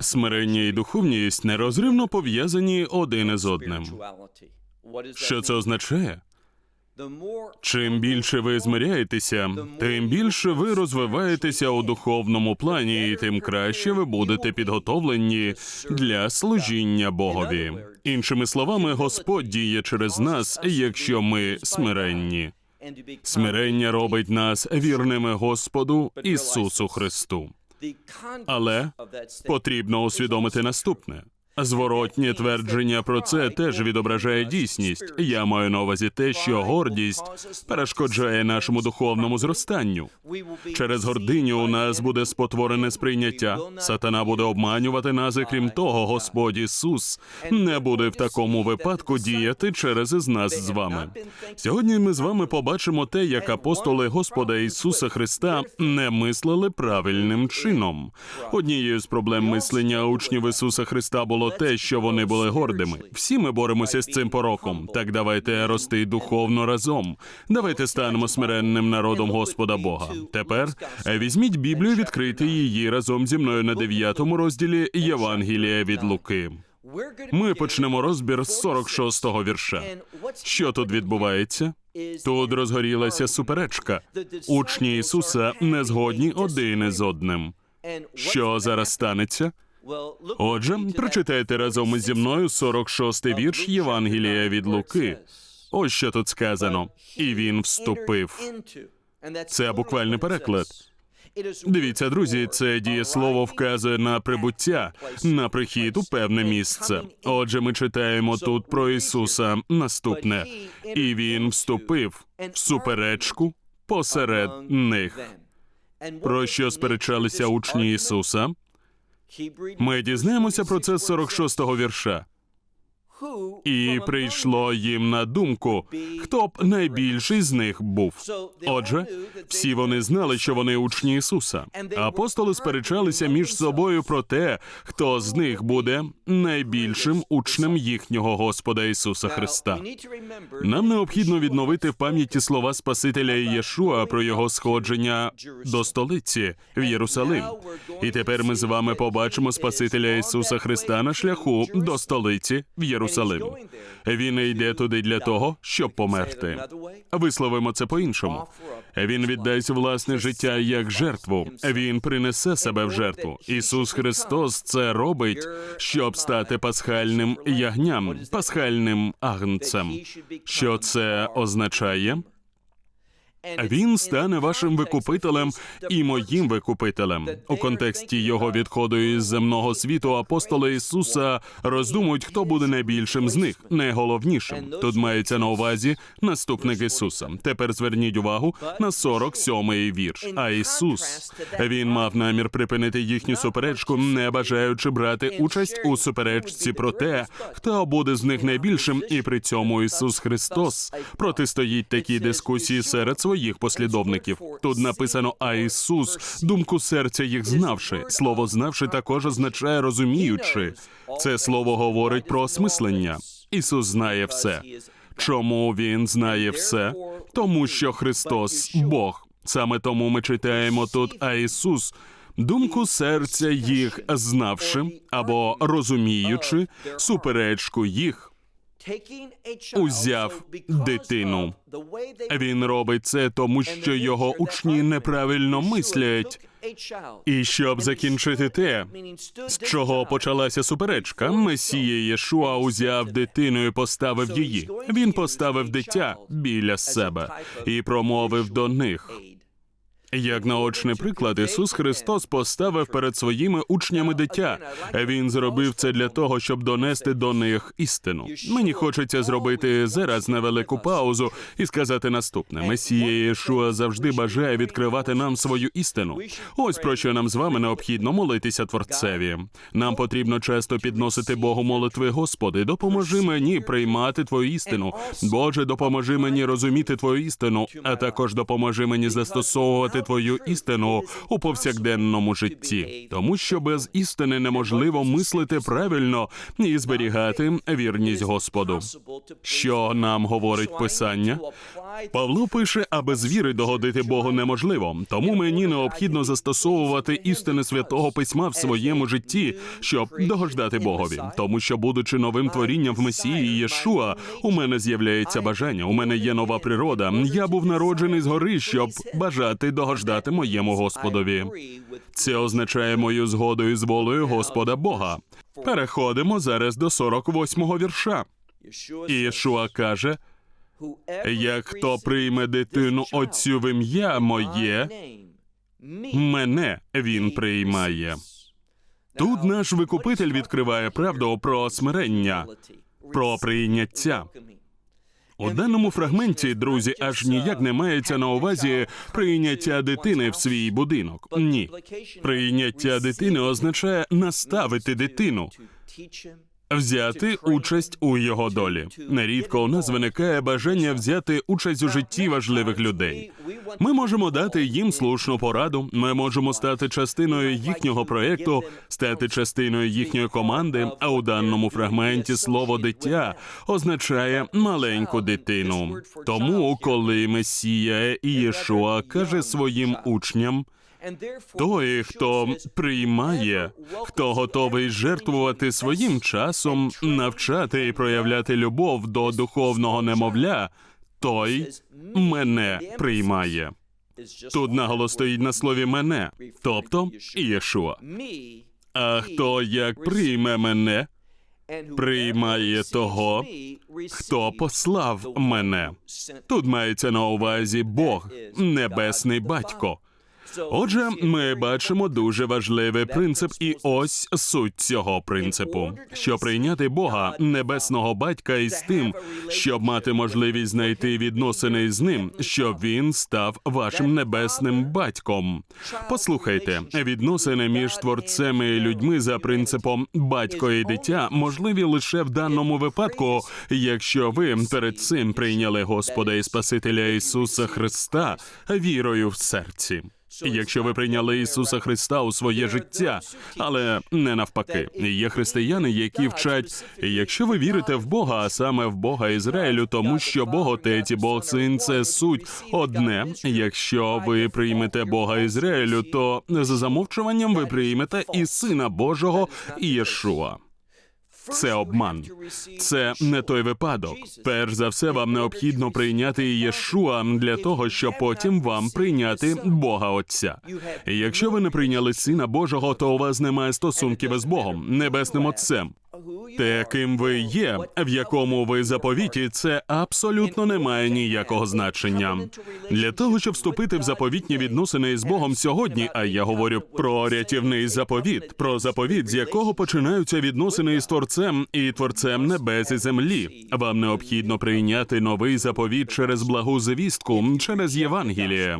Смирення і духовність нерозривно пов'язані один із одним. Що це означає? Чим більше ви змиряєтеся, тим більше ви розвиваєтеся у духовному плані, і тим краще ви будете підготовлені для служіння Богові. Іншими словами, Господь діє через нас, якщо ми смиренні. Смирення робить нас вірними Господу Ісусу Христу. Але потрібно усвідомити наступне. Зворотнє твердження про це теж відображає дійсність. Я маю на увазі те, що гордість перешкоджає нашому духовному зростанню. Через гординю у нас буде спотворене сприйняття. Сатана буде обманювати нас, і крім того, Господь Ісус не буде в такому випадку діяти через із нас з вами. Сьогодні ми з вами побачимо те, як апостоли Господа Ісуса Христа не мислили правильним чином. Однією з проблем мислення учнів Ісуса Христа було те, що вони були гордими. Всі ми боремося з цим пороком. Так давайте рости духовно разом. Давайте станемо смиренним народом Господа Бога. Тепер е, візьміть Біблію, відкрийте її разом зі мною на 9 розділі Євангелія від Луки. Ми почнемо розбір з 46-го вірша. Що тут відбувається? Тут розгорілася суперечка. Учні Ісуса не згодні один із одним. Що зараз станеться? Отже, прочитайте разом зі мною 46-й вірш Євангелія від Луки. Ось що тут сказано. І він вступив. Це буквальний переклад. Дивіться, друзі, це дієслово вказує на прибуття, на прихід у певне місце. Отже, ми читаємо тут про Ісуса наступне, і він вступив в суперечку посеред них. Про що сперечалися учні Ісуса? Ми дізнаємося про це з 46-го вірша. І прийшло їм на думку, хто б найбільший з них був. Отже, всі вони знали, що вони учні Ісуса. Апостоли сперечалися між собою про те, хто з них буде найбільшим учнем їхнього Господа Ісуса Христа. Нам необхідно відновити в пам'яті слова Спасителя Єшуа про його сходження до столиці в Єрусалим. І тепер ми з вами побачимо Спасителя Ісуса Христа на шляху до столиці в Єрусалим. Він йде туди для того, щоб померти. Висловимо це по-іншому. Він віддасть власне життя як жертву. Він принесе себе в жертву. Ісус Христос це робить, щоб стати пасхальним ягням, пасхальним агнцем. Що це означає? Він стане вашим викупителем і моїм викупителем. У контексті його відходу із земного світу апостоли Ісуса роздумують, хто буде найбільшим з них, найголовнішим. Тут мається на увазі наступник Ісуса. Тепер зверніть увагу на 47-й вірш. А Ісус він мав намір припинити їхню суперечку, не бажаючи брати участь у суперечці про те, хто буде з них найбільшим, і при цьому Ісус Христос протистоїть такій дискусії серед своїх послідовників. Тут написано А Ісус, думку серця їх знавши. Слово знавши також означає розуміючи. Це слово говорить про осмислення. Ісус знає все. Чому він знає все? Тому що Христос Бог. Саме тому ми читаємо тут А Ісус. Думку серця їх знавши або розуміючи суперечку їх, узяв дитину. Він робить це тому, що його учні неправильно мислять. І щоб закінчити те, з чого почалася суперечка, Месія Єшуа узяв дитину і поставив її. Він поставив дитя біля себе і промовив до них. Як наочний приклад, Ісус Христос поставив перед своїми учнями дитя. Він зробив це для того, щоб донести до них істину. Мені хочеться зробити зараз невелику паузу і сказати наступне: Месія Єшуа завжди бажає відкривати нам свою істину. Ось про що нам з вами необхідно молитися Творцеві. Нам потрібно часто підносити Богу молитви, Господи, допоможи мені приймати Твою істину. Боже, допоможи мені розуміти Твою істину, а також допоможи мені застосовувати Твою істину у повсякденному житті, тому що без істини неможливо мислити правильно і зберігати вірність Господу. Що нам говорить Писання? Павло пише, а без віри догодити Богу неможливо. Тому мені необхідно застосовувати істини святого письма в своєму житті, щоб догождати Богові. Тому що, будучи новим творінням в Месії Єшуа, у мене з'являється бажання. У мене є нова природа. Я був народжений згори, щоб бажати догождати моєму Господові. Це означає мою згоду із волею Господа Бога. Переходимо зараз до 48-го вірша. І Єшуа каже: як хто прийме дитину отцю в ім'я моє, мене він приймає. Тут наш викупитель відкриває правду про смирення, про прийняття. У даному фрагменті, друзі, аж ніяк не мається на увазі прийняття дитини в свій будинок. Ні, прийняття дитини означає наставити дитину, взяти участь у його долі. Нерідко у нас виникає бажання взяти участь у житті важливих людей. Ми можемо дати їм слушну пораду. Ми можемо стати частиною їхнього проєкту, стати частиною їхньої команди. А у даному фрагменті слово дитя означає маленьку дитину. Тому, коли Месія і Єшуа каже своїм учням. Той, хто приймає, хто готовий жертвувати своїм часом, навчати і проявляти любов до духовного немовля, той мене приймає. Тут наголос стоїть на слові мене, тобто Єшуа. А хто як прийме мене, приймає того, хто послав мене. Тут мається на увазі Бог, небесний батько. Отже, ми бачимо дуже важливий принцип, і ось суть цього принципу: що прийняти Бога, небесного батька, із тим, щоб мати можливість знайти відносини з ним, щоб він став вашим небесним батьком. Послухайте, відносини між творцем і людьми за принципом батько і дитя можливі лише в даному випадку, якщо ви перед цим прийняли Господа і Спасителя Ісуса Христа вірою в серці. Якщо ви прийняли Ісуса Христа у своє життя, але не навпаки, є християни, які вчать, якщо ви вірите в Бога, а саме в Бога Ізраїлю, тому що Бог Отець і Бог Син це суть одне. Якщо ви приймете Бога Ізраїлю, то за замовчуванням ви приймете і Сина Божого Єшуа. Це обман. Це не той випадок. Перш за все, вам необхідно прийняти Єшуа для того, щоб потім вам прийняти Бога Отця. Якщо ви не прийняли Сина Божого, то у вас немає стосунків із Богом, небесним Отцем. Те, ким ви є, в якому ви заповіті, це абсолютно не має ніякого значення. Для того, щоб вступити в заповітні відносини з Богом сьогодні, а я говорю про рятівний заповіт, про заповіт, з якого починаються відносини із Творцем і Творцем небес і землі. Вам необхідно прийняти новий заповіт через благу звістку, через Євангеліє.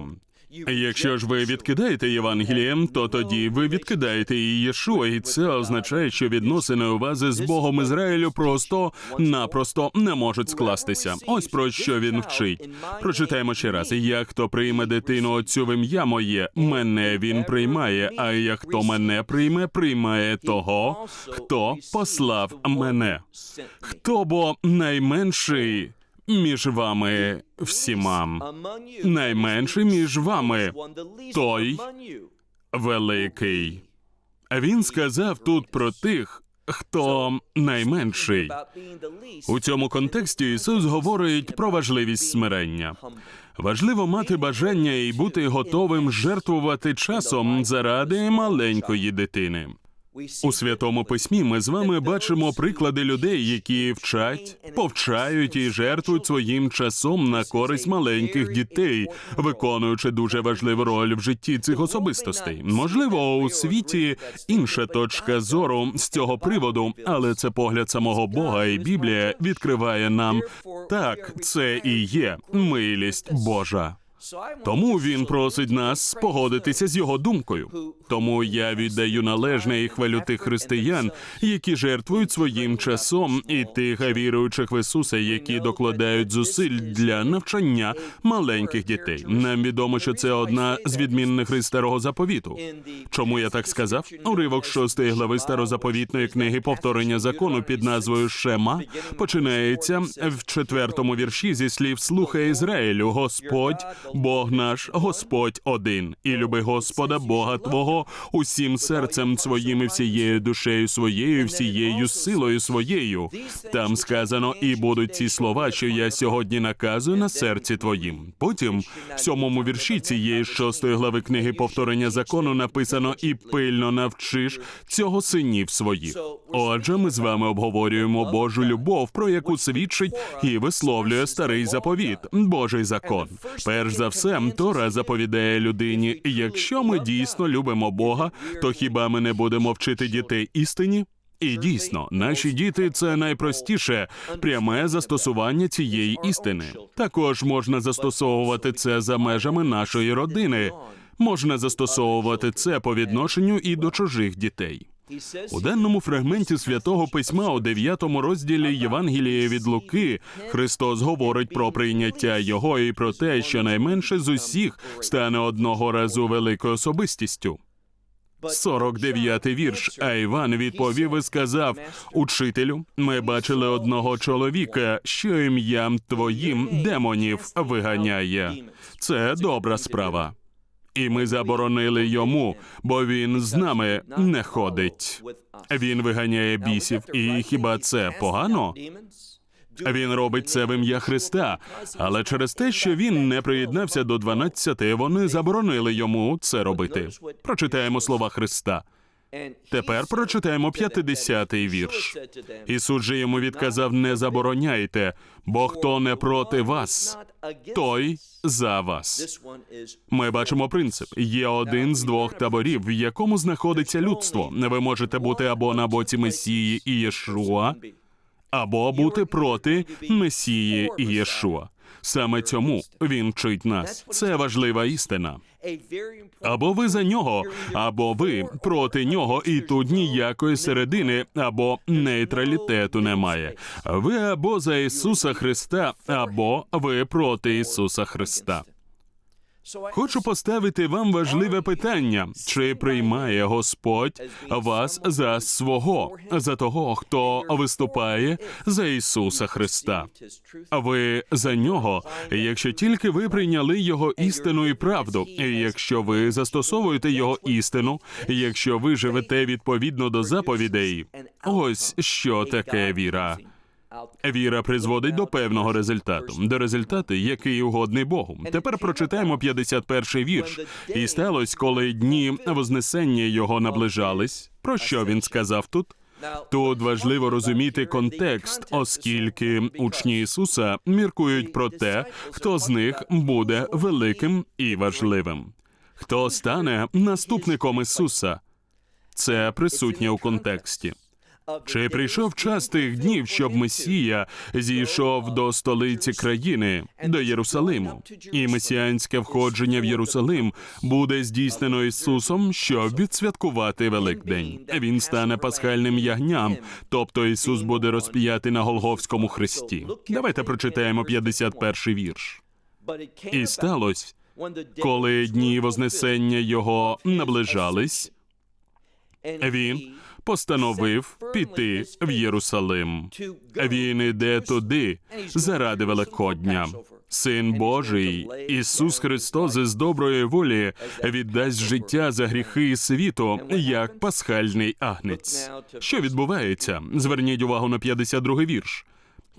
Якщо ж ви відкидаєте Євангелієм, то тоді ви відкидаєте і Єшуа, і це означає, що відносини у вас з Богом Ізраїлю просто-напросто не можуть скластися. Ось про що він вчить. Прочитаємо ще раз: як хто прийме дитину отцю в ім'я моє, мене він приймає. А як хто мене прийме, приймає того, хто послав мене. Хто бо найменший між вами всіма? Найменший між вами той великий. Він сказав тут про тих, хто найменший. У цьому контексті Ісус говорить про важливість смирення. Важливо мати бажання і бути готовим жертвувати часом заради маленької дитини. У святому письмі ми з вами бачимо приклади людей, які вчать, повчають і жертвують своїм часом на користь маленьких дітей, виконуючи дуже важливу роль в житті цих особистостей. Можливо, у світі інша точка зору з цього приводу, але це погляд самого Бога, і Біблія відкриває нам так, це і є милість Божа. Тому він просить нас погодитися з його думкою. Тому я віддаю належне і хвалю тих християн, які жертвують своїм часом, і тих віруючих в Ісуса, які докладають зусиль для навчання маленьких дітей. Нам відомо, що це одна з відмінних рис старого заповіту. Чому я так сказав? Уривок шостої глави старозаповітної книги повторення закону під назвою Шема починається в четвертому вірші зі слів Слухай Ізраїлю, Господь, Бог наш, Господь один, і люби Господа Бога Твого усім серцем своїм і всією душею своєю, всією силою своєю. Там сказано, і будуть ці слова, що я сьогодні наказую на серці твоїм. Потім в сьомому вірші цієї шостої глави книги повторення закону написано і пильно навчиш цього синів своїх. Отже, ми з вами обговорюємо Божу любов, про яку свідчить і висловлює старий заповіт, Божий закон. Перш за все, Тора заповідає людині: якщо ми дійсно любимо Бога, то хіба ми не будемо вчити дітей істині? І дійсно, наші діти це найпростіше пряме застосування цієї істини. Також можна застосовувати це за межами нашої родини. Можна застосовувати це по відношенню і до чужих дітей. У даному фрагменті святого письма у 9 розділі Євангелія від Луки Христос говорить про прийняття його і про те, що найменше з усіх стане одного разу великою особистістю. 49-й вірш. А Іван відповів і сказав: Учителю, ми бачили одного чоловіка, що ім'ям твоїм демонів виганяє. Це добра справа. І ми заборонили йому, бо він з нами не ходить. Він виганяє бісів, і хіба це погано? Він робить це в ім'я Христа, але через те, що він не приєднався до 12, вони заборонили йому це робити. Прочитаємо слова Христа. Тепер прочитаємо 50-й вірш. Ісус же йому відказав: не забороняйте, бо хто не проти вас, той за вас. Ми бачимо принцип: є один з двох таборів, в якому знаходиться людство. Ви можете бути або на боці Месії і Єшуа, або бути проти Месії і Єшуа. Саме цьому він вчить нас. Це важлива істина. Або ви за нього, або ви проти нього, і тут ніякої середини або нейтралітету немає. Ви або за Ісуса Христа, або ви проти Ісуса Христа. Хочу поставити вам важливе питання: чи приймає Господь вас за свого, за того, хто виступає за Ісуса Христа? А ви за нього, якщо тільки ви прийняли його істину і правду, якщо ви застосовуєте його істину, якщо ви живете відповідно до заповідей, ось що таке віра. Віра призводить до певного результату, до результату, який угодний Богу. Тепер прочитаємо 51-й вірш. І сталося, коли дні вознесення його наближались. Про що він сказав тут? Тут важливо розуміти контекст, оскільки учні Ісуса міркують про те, хто з них буде великим і важливим, хто стане наступником Ісуса. Це присутнє у контексті. Чи прийшов час тих днів, щоб Месія зійшов до столиці країни, до Єрусалиму, і месіанське входження в Єрусалим буде здійснено Ісусом, щоб відсвяткувати Великдень. Він стане пасхальним ягням, тобто Ісус буде розп'ятий на Голговському хресті. Давайте прочитаємо 51-й вірш. І сталося, коли дні Вознесення його наближались, він постановив піти в Єрусалим. Він іде туди заради Великодня. Син Божий, Ісус Христос із доброї волі віддасть життя за гріхи світу як пасхальний агнець. Що відбувається? Зверніть увагу на 52-й вірш.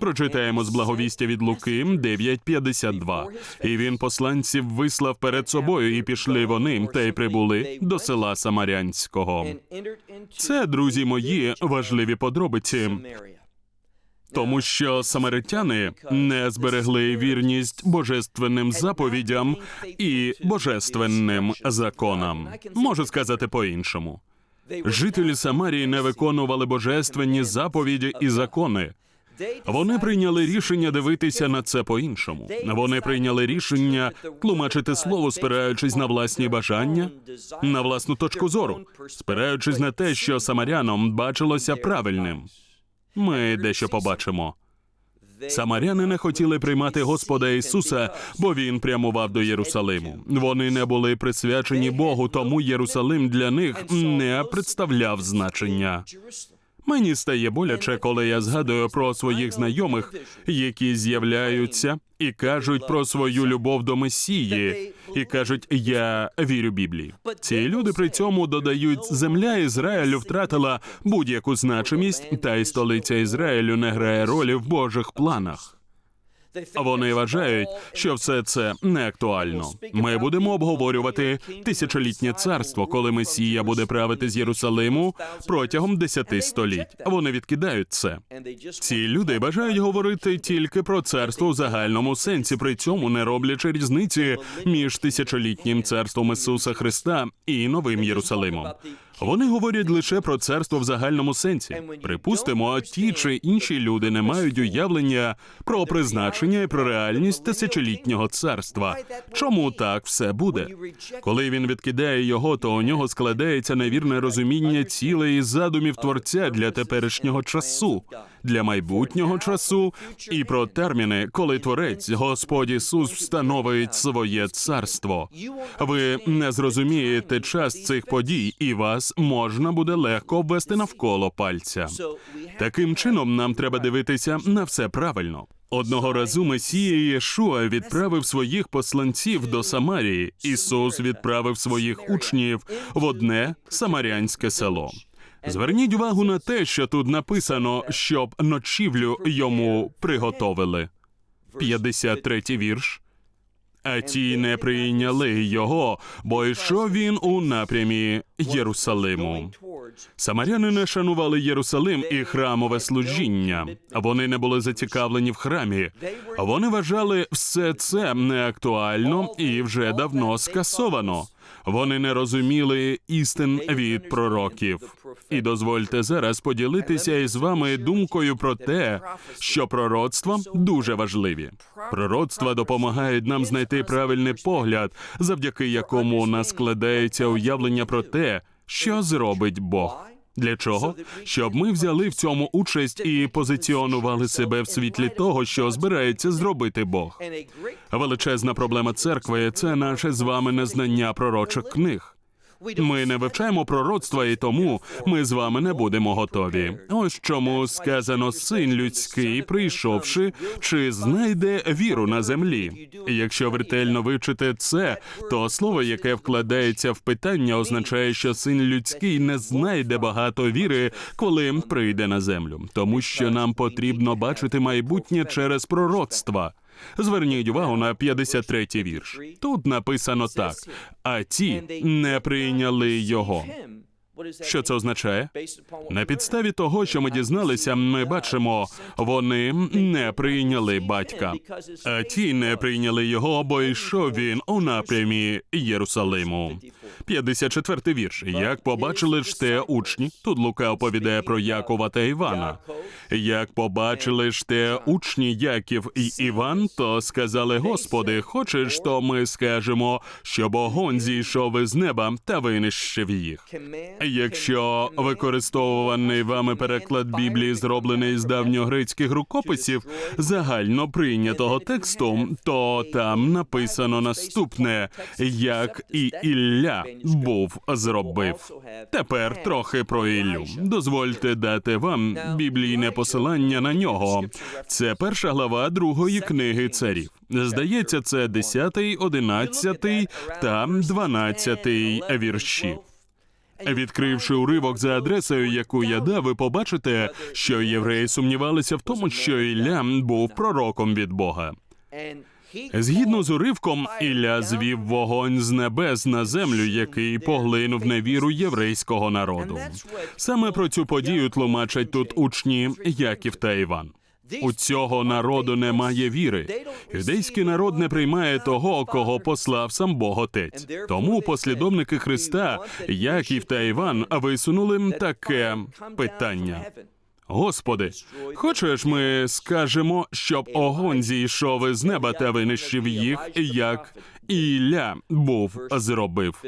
Прочитаємо з благовістя від Луки 9.52. І він посланців вислав перед собою, і пішли вони, та й прибули до села Самарянського. Це, друзі мої, важливі подробиці, тому що самаритяни не зберегли вірність божественним заповідям і божественним законам. Можу сказати по-іншому. Жителі Самарії не виконували божественні заповіді і закони. Вони прийняли рішення дивитися на це по-іншому. Вони прийняли рішення тлумачити слово, спираючись на власні бажання, на власну точку зору, спираючись на те, що самарянам бачилося правильним. Ми дещо побачимо. Самаряни не хотіли приймати Господа Ісуса, бо він прямував до Єрусалиму. Вони не були присвячені Богу, тому Єрусалим для них не представляв значення. Мені стає боляче, коли я згадую про своїх знайомих, які з'являються і кажуть про свою любов до Месії, і кажуть, я вірю Біблії. Ці люди при цьому додають, земля Ізраїлю втратила будь-яку значимість, та й столиця Ізраїлю не грає ролі в Божих планах. Вони вважають, що все це не актуально. Ми будемо обговорювати тисячолітнє царство, коли Месія буде правити з Єрусалиму протягом десяти століть. Вони відкидають це. Ці люди бажають говорити тільки про царство в загальному сенсі, при цьому не роблячи різниці між тисячолітнім царством Ісуса Христа і новим Єрусалимом. Вони говорять лише про царство в загальному сенсі. Припустимо, ті чи інші люди не мають уявлення про призначення і про реальність тисячолітнього царства. Чому так все буде? Коли він відкидає його, то у нього складається невірне розуміння цілей і задумів творця для теперішнього часу, для майбутнього часу і про терміни, коли творець Господь Ісус встановить своє царство. Ви не зрозумієте час цих подій, і вас можна буде легко обвести навколо пальця. Таким чином, нам треба дивитися на все правильно. Одного разу Месія Єшуа відправив своїх посланців до Самарії. Ісус відправив своїх учнів в одне самарянське село. Зверніть увагу на те, що тут написано, щоб ночівлю йому приготовили. 53-й вірш. А ті не прийняли його, бо йшов він у напрямі Єрусалиму. Самаряни не шанували Єрусалим і храмове служіння. Вони не були зацікавлені в храмі. Вони вважали все це неактуально і вже давно скасовано. Вони не розуміли істин від пророків. І дозвольте зараз поділитися із вами думкою про те, що пророцтва дуже важливі. Пророцтва допомагають нам знайти правильний погляд, завдяки якому у нас складається уявлення про те, що зробить Бог. Для чого? Щоб ми взяли в цьому участь і позиціонували себе в світлі того, що збирається зробити Бог. Величезна проблема церкви це наше з вами незнання пророчих книг. Ми не вивчаємо пророцтва, і тому ми з вами не будемо готові. Ось чому сказано син людський, прийшовши, чи знайде віру на землі. Якщо ви ретельно вивчите це, то слово, яке вкладається в питання, означає, що син людський не знайде багато віри, коли прийде на землю, тому що нам потрібно бачити майбутнє через пророцтва. Зверніть увагу на 53-й вірш. Тут написано так: а ті не прийняли його. Що це означає? На підставі того, що ми дізналися, ми бачимо, вони не прийняли батька, а ті не прийняли його, бо йшов він у напрямі Єрусалиму. 54-й вірш. Як побачили ж те учні, тут Лука оповідає про Якова та Івана. Як побачили ж те учні Яків і Іван, то сказали: Господи, хочеш, то ми скажемо, щоб огонь зійшов із неба та винищив їх. Якщо використовуваний вами переклад Біблії, зроблений з давньогрецьких рукописів загально прийнятого тексту, то там написано наступне, як і Ілля був зробив. Тепер трохи про Іллю. Дозвольте дати вам біблійне посилання на нього. Це перша глава другої книги царів. Здається, це 10, 11 та 12 вірші. Відкривши уривок за адресою, яку я дав, ви побачите, що євреї сумнівалися в тому, що Ілля був пророком від Бога. Згідно з уривком, Ілля звів вогонь з небес на землю, який поглинув невіру єврейського народу. Саме про цю подію тлумачать тут учні Яків та Іван. У цього народу немає віри. Юдейський народ не приймає того, кого послав сам Бог Отець. Тому послідовники Христа, Яків та Іван, висунули таке питання. Господи, хочеш, ми скажемо, щоб огонь зійшов із неба та винищив їх, як Ілля був зробив.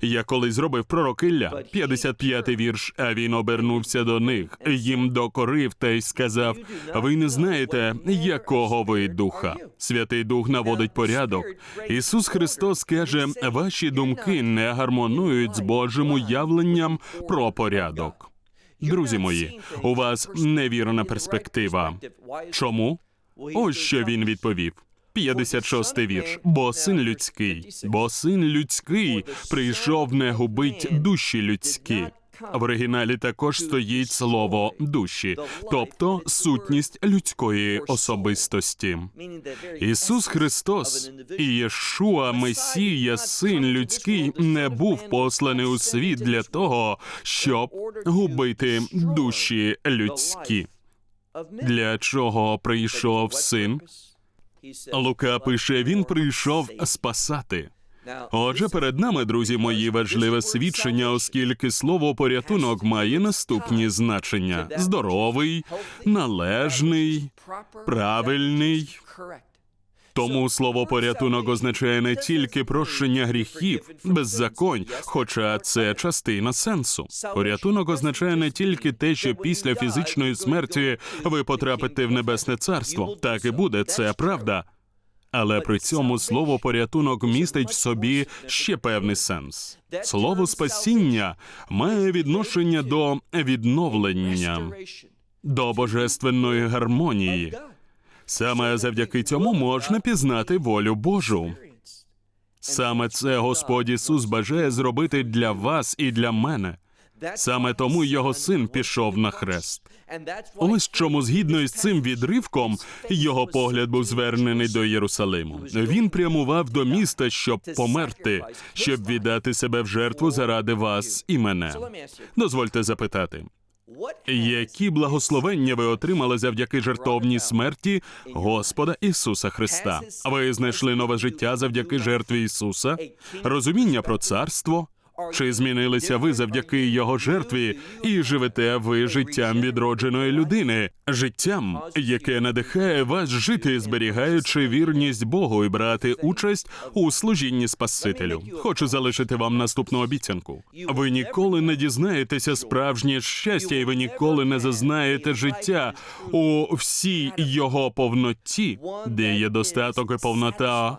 Я колись зробив пророк Ілля, 55-й вірш, а він обернувся до них, їм докорив та й сказав: Ви не знаєте, якого ви духа. Святий Дух наводить порядок. Ісус Христос каже, ваші думки не гармонують з Божим уявленням про порядок. Друзі мої, у вас невірна перспектива. Чому? Ось що він відповів. 56-й вірш. Бо син людський, бо син людський прийшов не губить душі людські. В оригіналі також стоїть слово душі, тобто сутність людської особистості. Ісус Христос і Месія, син людський, не був посланий у світ для того, щоб губити душі людські. Для чого прийшов син? Лука пише: він прийшов спасати. Отже, перед нами, друзі мої, важливе свідчення, оскільки слово порятунок має наступні значення: здоровий, належний, правильний. Тому слово порятунок означає не тільки прощення гріхів, беззаконь, хоча це частина сенсу. Порятунок означає не тільки те, що після фізичної смерті ви потрапите в небесне царство. Так і буде, це правда. Але при цьому слово порятунок містить в собі ще певний сенс. Слово спасіння має відношення до відновлення, до божественної гармонії. Саме завдяки цьому можна пізнати волю Божу. Саме це Господь Ісус бажає зробити для вас і для мене. Саме тому його син пішов на хрест. Ось чому, згідно із цим відривком, його погляд був звернений до Єрусалиму. Він прямував до міста, щоб померти, щоб віддати себе в жертву заради вас і мене. Дозвольте запитати. Які благословення ви отримали завдяки жертовній смерті Господа Ісуса Христа? Ви знайшли нове життя завдяки жертві Ісуса, розуміння про царство? Чи змінилися ви завдяки його жертві і живете ви життям відродженої людини, життям, яке надихає вас жити, зберігаючи вірність Богу і брати участь у служінні Спасителю? Хочу залишити вам наступну обіцянку. Ви ніколи не дізнаєтеся справжнє щастя, і ви ніколи не зазнаєте життя у всій його повноті, де є достаток і повнота.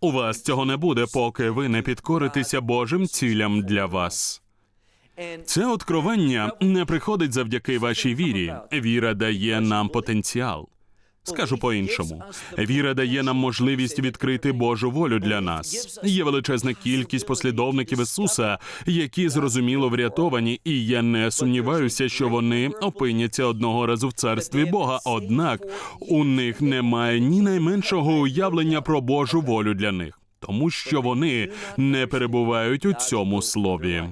У вас цього не буде, поки ви не підкоритеся Божим цілям для вас. Це откровення не приходить завдяки вашій вірі. Віра дає нам потенціал. Скажу по-іншому, віра дає нам можливість відкрити Божу волю для нас. Є величезна кількість послідовників Ісуса, які зрозуміло врятовані, і я не сумніваюся, що вони опиняться одного разу в царстві Бога. Однак у них немає ні найменшого уявлення про Божу волю для них, тому що вони не перебувають у цьому слові.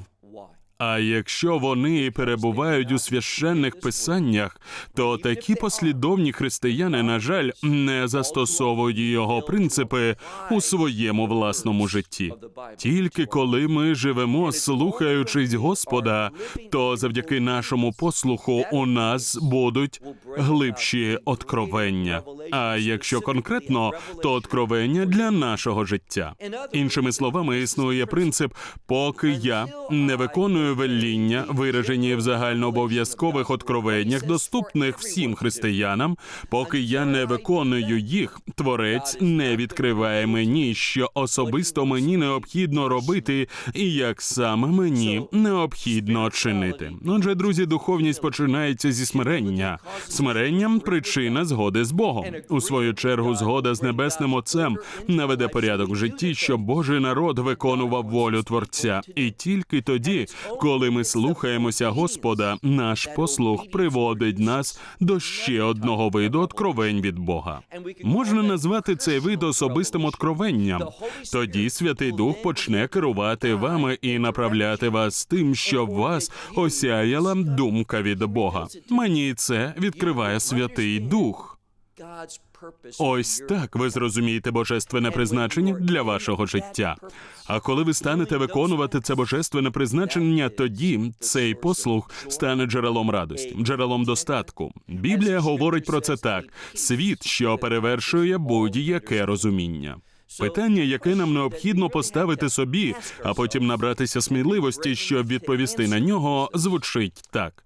А якщо вони перебувають у священних писаннях, то такі послідовні християни, на жаль, не застосовують його принципи у своєму власному житті. Тільки коли ми живемо, слухаючись Господа, то завдяки нашому послуху у нас будуть глибші откровення. А якщо конкретно, то откровення для нашого життя. Іншими словами, існує принцип, поки я не виконую веління, виражені в загальнообов'язкових откровеннях, доступних всім християнам, поки я не виконую їх, творець не відкриває мені, що особисто мені необхідно робити, і як саме мені необхідно чинити. Отже, друзі, духовність починається зі смирення. Смиренням причина згоди з Богом. У свою чергу, згода з небесним Отцем наведе порядок в житті, щоб Божий народ виконував волю Творця. І тільки тоді, коли ми слухаємося Господа, наш послух приводить нас до ще одного виду откровень від Бога. Можна назвати цей вид особистим откровенням. Тоді Святий Дух почне керувати вами і направляти вас тим, щоб вас осяяла думка від Бога. Мені це відкриває Святий Дух. Ось так ви зрозумієте божественне призначення для вашого життя. А коли ви станете виконувати це божественне призначення, тоді цей послух стане джерелом радості, джерелом достатку. Біблія говорить про це так: світ, що перевершує будь-яке розуміння. Питання, яке нам необхідно поставити собі, а потім набратися сміливості, щоб відповісти на нього, звучить так.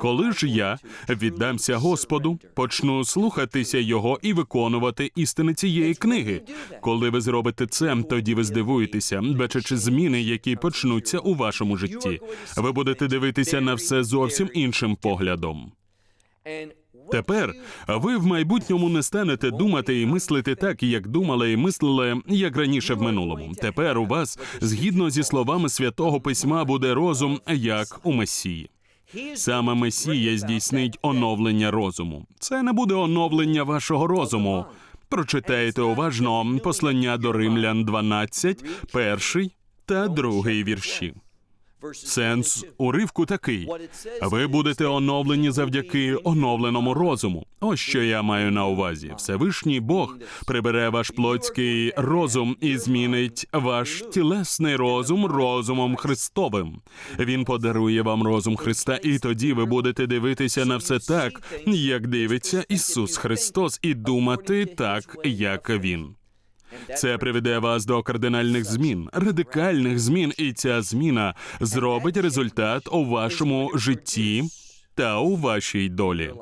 Коли ж я віддамся Господу, почну слухатися його і виконувати істини цієї книги. Коли ви зробите це, тоді ви здивуєтеся, бачачи зміни, які почнуться у вашому житті. Ви будете дивитися на все зовсім іншим поглядом. Тепер ви в майбутньому не станете думати і мислити так, як думали і мислили, як раніше в минулому. Тепер у вас, згідно зі словами святого письма, буде розум, як у Месії. Саме Месія здійснить оновлення розуму. Це не буде оновлення вашого розуму. Прочитайте уважно послання до Римлян 12, перший та другий вірші. Сенс уривку такий: ви будете оновлені завдяки оновленому розуму. Ось що я маю на увазі. Всевишній Бог прибере ваш плотський розум і змінить ваш тілесний розум розумом Христовим. Він подарує вам розум Христа, і тоді ви будете дивитися на все так, як дивиться Ісус Христос, і думати так, як Він. Це приведе вас до кардинальних змін, радикальних змін, і ця зміна зробить результат у вашому житті та у вашій долі.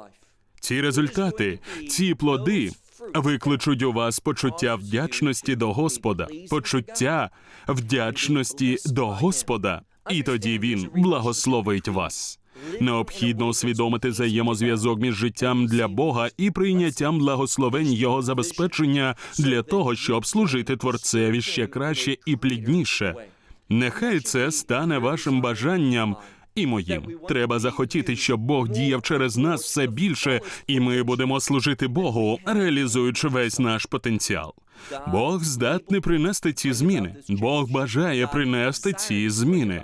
Ці результати, ці плоди викличуть у вас почуття вдячності до Господа, почуття вдячності до Господа, і тоді він благословить вас. Необхідно усвідомити взаємозв'язок між життям для Бога і прийняттям благословень Його забезпечення для того, щоб служити Творцеві ще краще і плідніше. Нехай це стане вашим бажанням. І моїм треба захотіти, щоб Бог діяв через нас все більше, і ми будемо служити Богу, реалізуючи весь наш потенціал. Бог здатний принести ці зміни. Бог бажає принести ці зміни.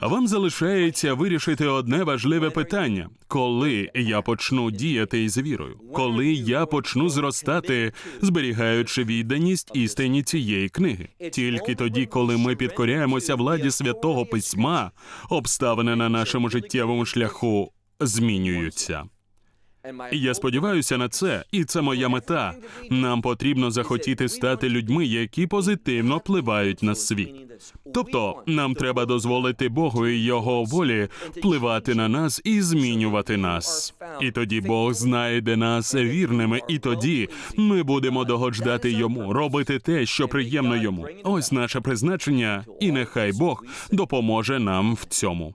А вам залишається вирішити одне важливе питання: коли я почну діяти із вірою, коли я почну зростати, зберігаючи відданість істині цієї книги. Тільки тоді, коли ми підкоряємося владі святого письма, обставини на нашому життєвому шляху змінюються. Я сподіваюся на це, і це моя мета. Нам потрібно захотіти стати людьми, які позитивно впливають на світ. Тобто, нам треба дозволити Богу і його волі впливати на нас і змінювати нас. І тоді Бог знайде нас вірними, і тоді ми будемо догодждати йому, робити те, що приємно йому. Ось наше призначення, і нехай Бог допоможе нам в цьому.